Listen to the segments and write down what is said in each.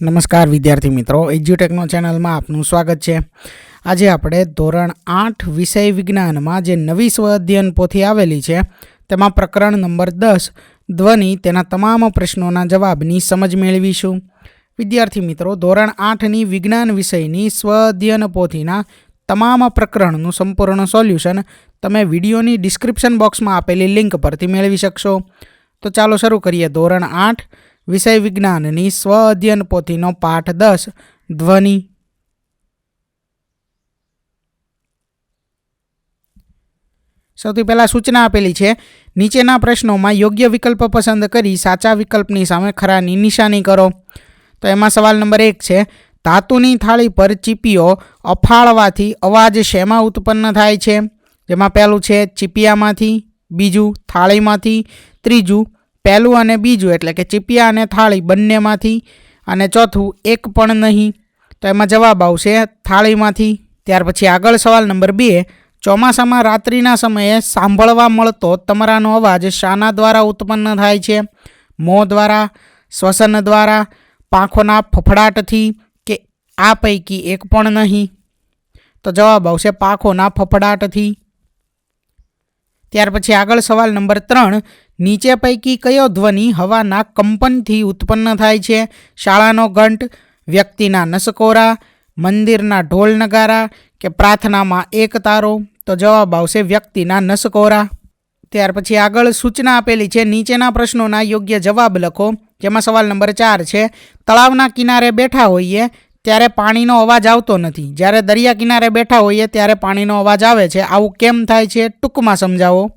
નમસ્કાર વિદ્યાર્થી મિત્રો એજ્યુટેકનો ચેનલમાં આપનું સ્વાગત છે. આજે આપણે ધોરણ આઠ વિષય વિજ્ઞાનમાં જે નવી સ્વ અધ્યયન પોથી આવેલી છે, તેમાં પ્રકરણ નંબર દસ, ધ્વનિ તેના તમામ પ્રશ્નોના જવાબની સમજ મેળવીશું. વિદ્યાર્થી મિત્રો, ધોરણ આઠની વિજ્ઞાન વિષયની સ્વ અધ્યયન પોથીના તમામ પ્રકરણનું સંપૂર્ણ સોલ્યુશન તમે વિડીયોની ડિસ્ક્રિપ્શન બોક્સમાં આપેલી લિંક પરથી મેળવી શકશો. તો ચાલો શરૂ કરીએ. ધોરણ આઠ વિષય વિજ્ઞાનની સ્વ અધ્યયન પોથીનો પાઠ દસ, ધ્વનિ. સૌથી પહેલાં સૂચના આપેલી છે, નીચેના પ્રશ્નોમાં યોગ્ય વિકલ્પ પસંદ કરી સાચા વિકલ્પની સામે ખરાની નિશાની કરો. તો એમાં સવાલ નંબર એક છે, ધાતુની થાળી પર ચીપીઓ અફાળવાથી અવાજ શેમાં ઉત્પન્ન થાય છે? જેમાં પહેલું છે ચીપિયામાંથી, બીજું થાળીમાંથી, ત્રીજું પહેલું અને બીજું એટલે કે ચીપિયા અને થાળી બંનેમાંથી અને ચોથું એક પણ નહીં. તો એમાં જવાબ આવશે થાળીમાંથી. ત્યાર પછી આગળ સવાલ નંબર બે ચોમાસામાં રાત્રિના સમયે સાંભળવા મળતો તમારાનો અવાજ શાના દ્વારા ઉત્પન્ન થાય છે? મોં દ્વારા, શ્વસન દ્વારા, પાંખોના ફફડાટથી કે આ પૈકી એક પણ નહીં? તો જવાબ આવશે પાંખોના ફફડાટથી. ત્યાર પછી આગળ સવાલ નંબર ત્રણ નીચે પૈકી કયો ધ્વનિ હવાના કંપનથી ઉત્પન્ન થાય છે? શાળાનો ઘંટ, વ્યક્તિના નસકોરા, મંદિરના ઢોલ નગારા કે પ્રાર્થનામાં એક તારો? તો જવાબ આવશે વ્યક્તિના નસકોરા. ત્યાર પછી આગળ સૂચના આપેલી છે. નીચેના પ્રશ્નોના યોગ્ય જવાબ લખો. જેમાં સવાલ નંબર ચાર છે. તળાવના કિનારે બેઠા હોઈએ ત્યારે પાણીનો અવાજ આવતો નથી. જ્યારે દરિયા કિનારે બેઠા હોઈએ ત્યારે પાણીનો અવાજ આવે છે. આવું કેમ થાય છે? ટૂંકમાં સમજાવો.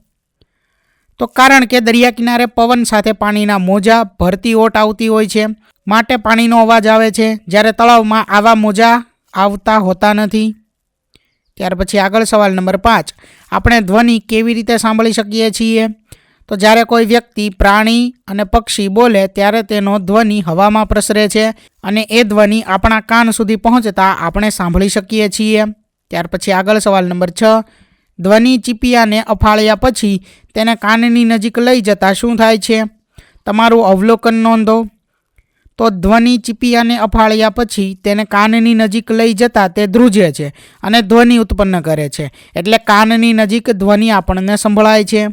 તો કારણ કે દરિયા કિનારે પવન સાથે પાણીના મોજા ભરતી ઓટ આવતી હોય છે, માટે પાણીનો અવાજ આવે છે. જ્યારે તળાવમાં આવા મોજા આવતા હોતા નથી. ત્યાર પછી આગળ સવાલ નંબર પાંચ. આપણે ધ્વનિ કેવી રીતે સાંભળી શકીએ છીએ? તો જ્યારે કોઈ વ્યક્તિ પ્રાણી અને પક્ષી બોલે, ત્યારે તેનો ધ્વનિ હવામાં પ્રસરે છે અને એ ધ્વનિ આપણા કાન સુધી પહોંચતા આપણે સાંભળી શકીએ છીએ. ત્યાર પછી આગળ સવાલ નંબર છ. ધ્વનિ ચીપિયાને અફાળ્યા પછી તેને કાનની નજીક લઈ જતાં શું થાય છે? તમારું અવલોકન નોંધો. તો ધ્વનિ ચીપિયાને અફાળ્યા પછી તેને કાનની નજીક લઈ જતાં તે ધ્રુજે છે અને ધ્વનિ ઉત્પન્ન કરે છે. એટલે કાનની નજીક ધ્વનિ આપણને સંભળાય છે.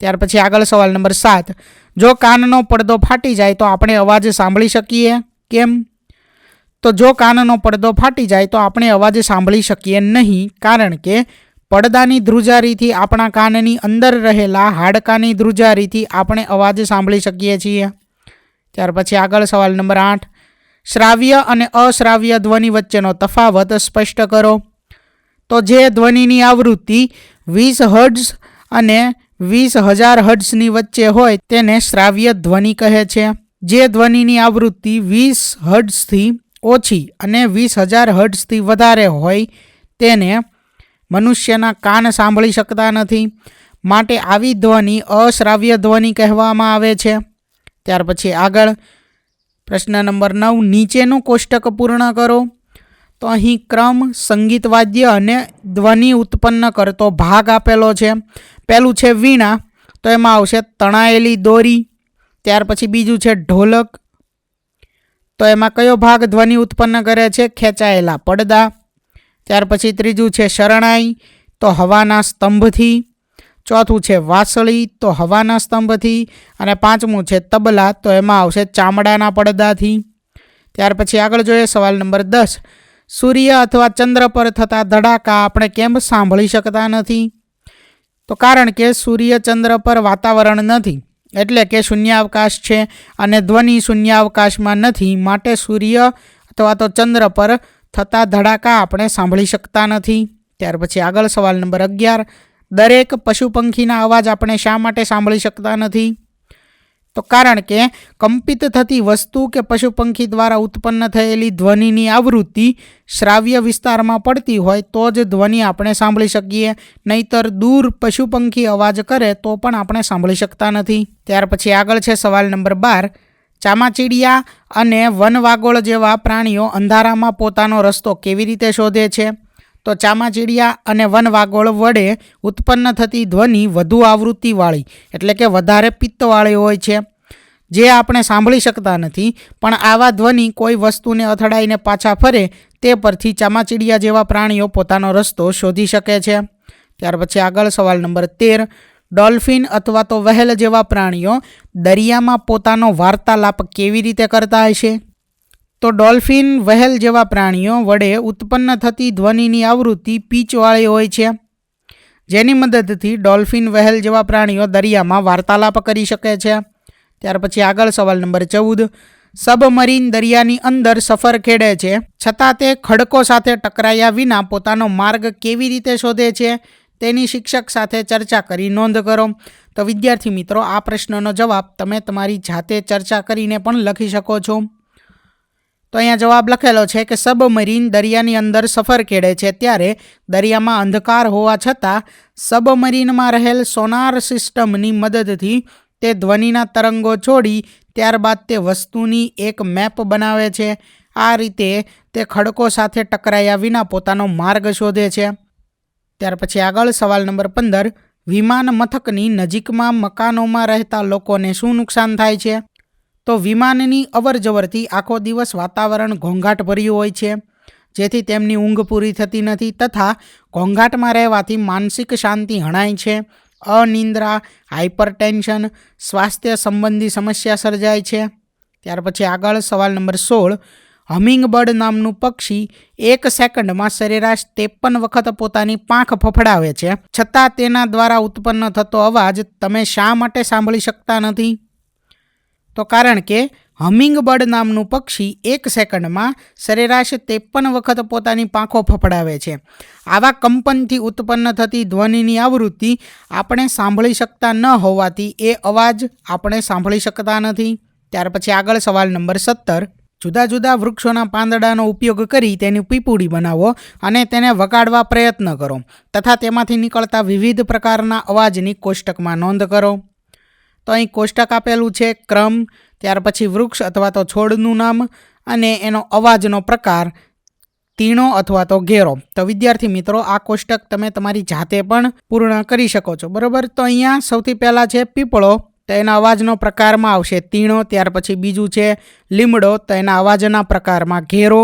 ત્યાર પછી આગળ સવાલ નંબર સાત. જો કાનનો પડદો ફાટી જાય તો આપણે અવાજ સાંભળી શકીએ? કેમ? તો જો કાનનો પડદો ફાટી જાય તો આપણે અવાજ સાંભળી શકીએ નહીં, કારણ કે પડદાની ધ્રુજારીથી આપણા કાનની અંદર રહેલા હાડકાની ધ્રુજારીથી આપણે અવાજ સાંભળી શકીએ છીએ. ત્યાર પછી આગળ સવાલ નંબર આઠ. શ્રાવ્ય અને અશ્રાવ્ય ધ્વનિ વચ્ચેનો તફાવત સ્પષ્ટ કરો. તો જે ધ્વનિની આવૃત્તિ વીસ હર્ડ્સ અને વીસ હજાર હર્ડ્સની વચ્ચે હોય તેને શ્રાવ્ય ધ્વનિ કહે છે. જે ધ્વનિની આવૃત્તિ વીસ હર્ડ્સથી ઓછી અને વીસ હજાર હર્ડ્સથી વધારે હોય તેને મનુષ્યના કાન સાંભળી શકતા નથી. માટે આવી ધ્વનિ અશ્રાવ્ય ધ્વનિ કહેવામાં આવે છે. ત્યાર પછી આગળ પ્રશ્ન નંબર નવ, નીચેનું કોષ્ટક પૂર્ણ કરો. તો અહીં ક્રમ, સંગીત વાદ્ય અને ધ્વનિ ઉત્પન્ન કરતો ભાગ આપેલો છે. પહેલું છે વીણા, તો એમાં આવશે તણાયેલી દોરી. ત્યાર પછી બીજું છે ઢોલક. તો એમાં કયો ભાગ ધ્વનિ ઉત્પન્ન કરે છે? ખેંચાયેલા પડદા. ત્યાર પછી ત્રીજું છે શરણાઈ, તો હવાના સ્તંભથી. ચોથું છે વાસળી, તો હવાના સ્તંભથી. અને પાંચમું છે તબલા, તો એમાં આવશે ચામડાના પડદાથી. ત્યાર પછી આગળ જોઈએ સવાલ નંબર દસ. સૂર્ય અથવા ચંદ્ર પર થતા ધડાકા આપણે કેમ સાંભળી શકતા નથી? તો કારણ કે સૂર્ય ચંદ્ર પર વાતાવરણ નથી, એટલે કે શૂન્યાવકાશ છે અને ધ્વનિ શૂન્યાવકાશમાં નથી, માટે સૂર્ય અથવા તો ચંદ્ર પર થતા ધડાકા આપણે સાંભળી શકતા નથી. ત્યાર પછી આગળ સવાલ નંબર અગિયાર. દરેક પશુ પંખીના અવાજ આપણે શા માટે સાંભળી શકતા નથી? તો કારણ કે કંપિત થતી વસ્તુ કે પશુ પંખી દ્વારા ઉત્પન્ન થયેલી ધ્વનિની આવૃત્તિ શ્રાવ્ય વિસ્તારમાં પડતી હોય તો જ ધ્વનિ આપણે સાંભળી શકીએ. નહીતર દૂર પશુ પંખી અવાજ કરે તો પણ આપણે સાંભળી શકતા નથી. ત્યાર પછી આગળ છે સવાલ નંબર બાર. ચામાચીડિયા અને વનવાગોળ જેવા પ્રાણીઓ અંધારામાં પોતાનો રસ્તો કેવી રીતે શોધે છે? તો ચામાચીડિયા અને વનવાગોળ વડે ઉત્પન્ન થતી ધ્વનિ વધુ આવૃત્તિવાળી, એટલે કે વધારે પિત્તવાળી હોય છે. જે આપણે સાંભળી શકતા નથી, પણ આવા ધ્વનિ કોઈ વસ્તુને અથડાઈને પાછા ફરે, તે પરથી ચામાચીડિયા જેવા પ્રાણીઓ પોતાનો રસ્તો શોધી શકે છે. ત્યાર પછી આગળ સવાલ નંબર તેર. ડોલ્ફિન અથવા તો વહેલ જેવા પ્રાણીઓ દરિયામાં પોતાનો વાર્તાલાપ કેવી રીતે કરતા હશે? તો ડોલ્ફિન, વહેલ જેવા પ્રાણીઓ વડે ઉત્પન્ન થતી ધ્વનિની આવૃત્તિ પીચવાળી હોય છે. જેની મદદથી ડોલ્ફિન, વહેલ જેવા પ્રાણીઓ દરિયામાં વાર્તાલાપ કરી શકે છે. ત્યાર પછી આગળ સવાલ નંબર ચૌદ. સબમરીન દરિયાની અંદર સફર ખેડે છે. છતાં તે ખડકો સાથે ટકરાયા વિના પોતાનો માર્ગ કેવી રીતે શોધે છે? તેની શિક્ષક સાથે ચર્ચા કરી, નોંધ કરો. તો વિદ્યાર્થી મિત્રો, આ પ્રશ્નનો જવાબ તમે તમારી જાતે ચર્ચા કરીને પણ લખી શકો છો. તો અહીંયા જવાબ લખેલો છે કે, સબમરીન દરિયાની અંદર સફર ખેડે છે ત્યારે દરિયામાં અંધકાર હોવા છતાં સબમરીનમાં રહેલ સોનાર સિસ્ટમની મદદથી તે ધ્વનિના તરંગો છોડી ત્યારબાદ તે વસ્તુની એક મેપ બનાવે છે. આ રીતે તે ખડકો સાથે ટકરાયા વિના પોતાનો માર્ગ શોધે છે. ત્યાર પછી આગળ સવાલ નંબર પંદર, વિમાન મથકની નજીકમાં મકાનોમાં રહેતા લોકોને શું નુકસાન થાય છે? તો વિમાનની અવરજવરથી આખો દિવસ વાતાવરણ ઘોંઘાટ ભર્યું હોય છે, જેથી તેમની ઊંઘ પૂરી થતી નથી તથા ઘોંઘાટમાં રહેવાથી માનસિક શાંતિ હણાય છે, અનિંદ્રા હાઇપરટેન્શન સ્વાસ્થ્ય સંબંધી સમસ્યા સર્જાય છે. ત્યાર પછી આગળ સવાલ નંબર સોળ હમિંગબર્ડ નામનું પક્ષી એક સેકન્ડમાં સરેરાશ ત્રેપન વખત પોતાની પાંખ ફફડાવે છે. છતાં તેના દ્વારા ઉત્પન્ન થતો અવાજ તમે શા માટે સાંભળી શકતા નથી? તો કારણ કે હમિંગબર્ડ નામનું પક્ષી એક સેકન્ડમાં સરેરાશ ત્રેપન વખત પોતાની પાંખો ફફડાવે છે. આવા કંપનથી ઉત્પન્ન થતી ધ્વનિની આવૃત્તિ આપણે સાંભળી શકતા ન હોવાથી એ અવાજ આપણે સાંભળી શકતા નથી. ત્યાર પછી આગળ સવાલ નંબર સત્તર. જુદા જુદા વૃક્ષોના પાંદડાનો ઉપયોગ કરી તેની પીપુડી બનાવો અને તેને વગાડવા પ્રયત્ન કરો તથા તેમાંથી નીકળતા વિવિધ પ્રકારના અવાજની કોષ્ટકમાં નોંધ કરો. તો અહીં કોષ્ટક આપેલું છે ક્રમ, ત્યાર પછી વૃક્ષ અથવા તો છોડનું નામ અને એનો અવાજનો પ્રકાર તીણો અથવા તો ઘેરો. તો વિદ્યાર્થી મિત્રો, આ કોષ્ટક તમે તમારી જાતે પણ પૂર્ણ કરી શકો છો. બરાબર? તો અહીંયા સૌથી પહેલાં છે પીપળો. તો એના અવાજનો પ્રકારમાં આવશે તીણો, ત્યાર પછી બીજું છે લીમડો, તો એના અવાજના પ્રકારમાં ઘેરો,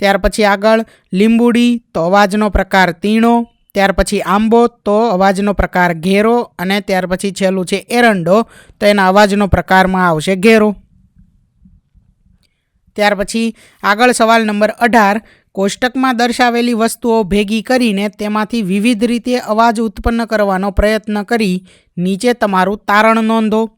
ત્યાર પછી આગળ લીંબુડી, તો અવાજનો પ્રકાર તીણો, ત્યાર પછી આંબો, તો અવાજનો પ્રકાર ઘેરો અને ત્યાર પછી છેલ્લું છે એરંડો, તો એના અવાજનો પ્રકારમાં આવશે ઘેરો. ત્યાર પછી આગળ સવાલ નંબર અઢાર કોષ્ટકમાં દર્શાવેલી વસ્તુઓ ભેગી કરીને તેમાંથી વિવિધ રીતે અવાજ ઉત્પન્ન કરવાનો પ્રયત્ન કરી નીચે તમારું તારણ નોંધો.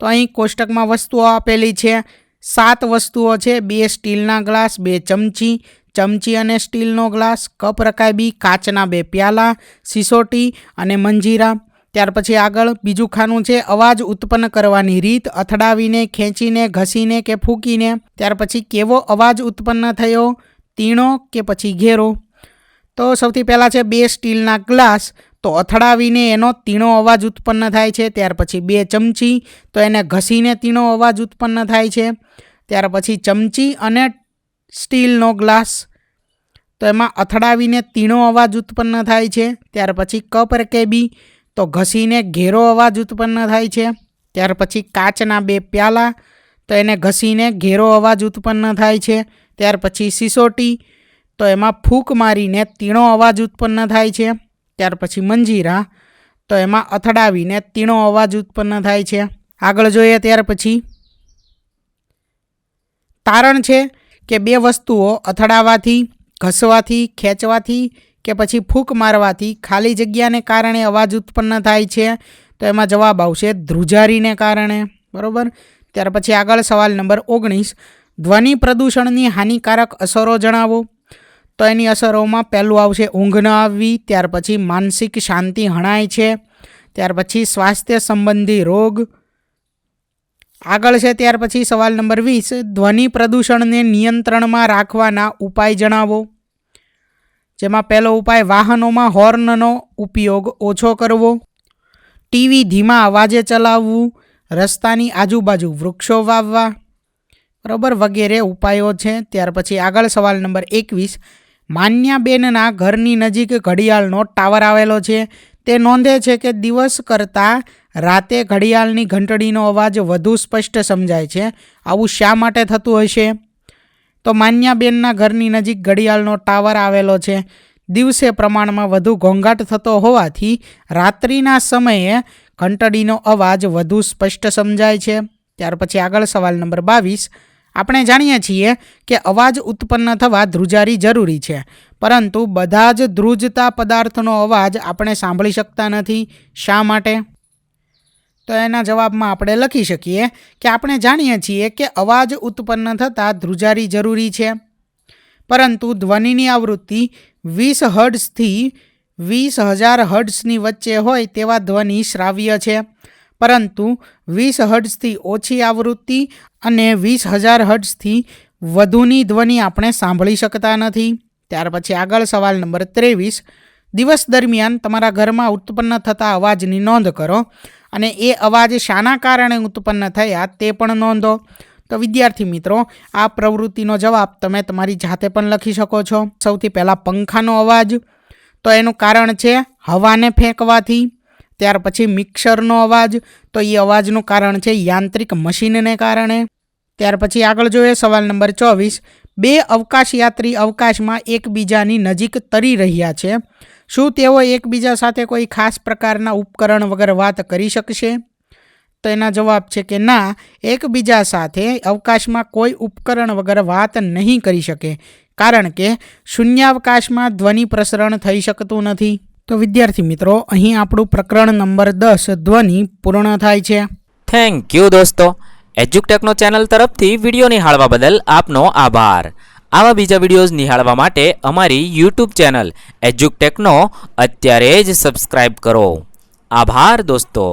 તો અહીં કોષ્ટકમાં વસ્તુઓ આપેલી છે. સાત વસ્તુઓ છે. બે સ્ટીલના ગ્લાસ, બે ચમચી. ચમચી અને સ્ટીલનો ગ્લાસ, કપ રકાબી, કાચના બે પ્યાલા, સિસોટી અને મંજીરા. ત્યાર પછી આગળ બીજું ખાનું છે. અવાજ ઉત્પન્ન કરવાની રીત, અથડાવીને, ખેંચીને, ઘસીને કે ફૂંકીને. ત્યાર પછી કેવો અવાજ ઉત્પન્ન થયો? તીણો કે પછી ઘેરો? તો સૌથી પહેલાં છે બે સ્ટીલના ગ્લાસ, તો અથડાવીને એનો તીણો અવાજ ઉત્પન્ન થાય છે, ત્યાર પછી બે ચમચી, તો એને ઘસીને તીણો અવાજ ઉત્પન્ન થાય છે, ત્યાર પછી ચમચી અને સ્ટીલનો ગ્લાસ. તો એમાં અથડાવીને તીણો અવાજ ઉત્પન્ન થાય છે, ત્યાર પછી કપ રકેબી તો ઘસીને ઘેરો અવાજ ઉત્પન્ન થાય છે, ત્યાર પછી કાચના બે પ્યાલા, તો એને ઘસીને ઘેરો અવાજ ઉત્પન્ન થાય છે ત્યાર પછી સિસોટી, તો એમાં ફૂંક મારીને તીણો અવાજ ઉત્પન્ન થાય છે. ત્યાર પછી મંજીરા, તો એમાં અથડાવીને તીણો અવાજ ઉત્પન્ન થાય છે. આગળ જોઈએ ત્યાર પછી. તારણ છે કે બે વસ્તુઓ અથડાવાથી, ઘસવાથી, ખેંચવાથી કે પછી ફૂંક મારવાથી ખાલી જગ્યાને કારણે અવાજ ઉત્પન્ન થાય છે. તો એમાં જવાબ આવશે ધ્રુજારીને કારણે. બરાબર? ત્યાર પછી આગળ સવાલ નંબર ઓગણીસ. ધ્વનિ પ્રદૂષણની હાનિકારક અસરો જણાવો? તો એની અસરોમાં પહેલું આવશે ઊંઘ ન આવવી, ત્યાર પછી માનસિક શાંતિ હણાય છે, ત્યાર પછી સ્વાસ્થ્ય સંબંધી રોગ. આગળ છે ત્યાર પછી સવાલ નંબર વીસ, ધ્વનિ પ્રદૂષણને નિયંત્રણમાં રાખવાના ઉપાય જણાવો? જેમાં પહેલો ઉપાય વાહનોમાં હોર્નનો ઉપયોગ ઓછો કરવો. ટીવી ધીમા અવાજે ચલાવવું, રસ્તાની આજુબાજુ વૃક્ષો વાવવા. બરાબર વગેરે ઉપાયો છે. ત્યાર પછી આગળ સવાલ નંબર એકવીસ. માન્યાબેનના ઘરની નજીક ઘડિયાળનો ટાવર આવેલો છે. તે નોંધે છે કે દિવસ કરતાં રાતે ઘડિયાળની ઘંટડીનો અવાજ વધુ સ્પષ્ટ સમજાય છે. આવું શા માટે થતું હશે? તો માન્યાબેનના ઘરની નજીક ઘડિયાળનો ટાવર આવેલો છે. દિવસે પ્રમાણમાં વધુ ઘોંઘાટ થતો હોવાથી રાત્રિના સમયે ઘંટડીનો અવાજ વધુ સ્પષ્ટ સમજાય છે. ત્યાર પછી આગળ સવાલ નંબર બાવીસ. આપણે જાણીએ છીએ કે અવાજ ઉત્પન્ન થવા ધ્રુજારી જરૂરી છે, પરંતુ બધા જ ધ્રુજતા પદાર્થનો અવાજ આપણે સાંભળી શકતા નથી. શા માટે? તો એના જવાબમાં આપણે લખી શકીએ કે આપણે જાણીએ છીએ કે અવાજ ઉત્પન્ન થતાં ધ્રુજારી જરૂરી છે, પરંતુ ધ્વનિની આવૃત્તિ વીસ હર્ડ્સથી વીસ હજાર હર્ડ્સની વચ્ચે હોય તેવા ધ્વનિ શ્રાવ્ય છે. પરંતુ વીસ હર્ટ્ઝથી ઓછી આવૃત્તિ અને વીસ હજાર હર્ટ્ઝથી વધુની ધ્વનિ આપણે સાંભળી શકતા નથી. ત્યાર પછી આગળ સવાલ નંબર ત્રેવીસ. દિવસ દરમિયાન તમારા ઘરમાં ઉત્પન્ન થતા અવાજની નોંધ કરો અને એ અવાજ શાના કારણે ઉત્પન્ન થયા તે પણ નોંધો. તો વિદ્યાર્થી મિત્રો, આ પ્રવૃત્તિનો જવાબ તમે તમારી જાતે પણ લખી શકો છો. સૌથી પહેલાં પંખાનો અવાજ. તો એનું કારણ છે હવાને ફેંકવાથી. ત્યાર પછી મિક્સરનો અવાજ, તો એ અવાજનું કારણ છે યાંત્રિક મશીનને કારણે. ત્યાર પછી આગળ જોઈએ સવાલ નંબર ચોવીસ. બે અવકાશયાત્રી અવકાશમાં એકબીજાની નજીક તરી રહ્યા છે. શું તેઓ એકબીજા સાથે કોઈ ખાસ પ્રકારના ઉપકરણ વગર વાત કરી શકશે? તો એના જવાબ છે કે ના, એકબીજા સાથે અવકાશમાં કોઈ ઉપકરણ વગર વાત નહીં કરી શકે. કારણ કે શૂન્યાવકાશમાં ધ્વનિ પ્રસરણ થઈ શકતું નથી. તો વિદ્યાર્થી મિત્રો, અહીં આપણું પ્રકરણ નંબર દસ ધ્વનિ પૂર્ણ થાય છે. થેન્ક યુ દોસ્તો. એજ્યુકટેકનો ચેનલ તરફથી વીડિયો નિહાળવા બદલ આપનો આભાર. આવા બીજા વિડીયોઝ નિહાળવા માટે અમારી યુટ્યુબ ચેનલ એજ્યુકટેકનો અત્યારે જ સબસ્ક્રાઇબ કરો. આભાર દોસ્તો.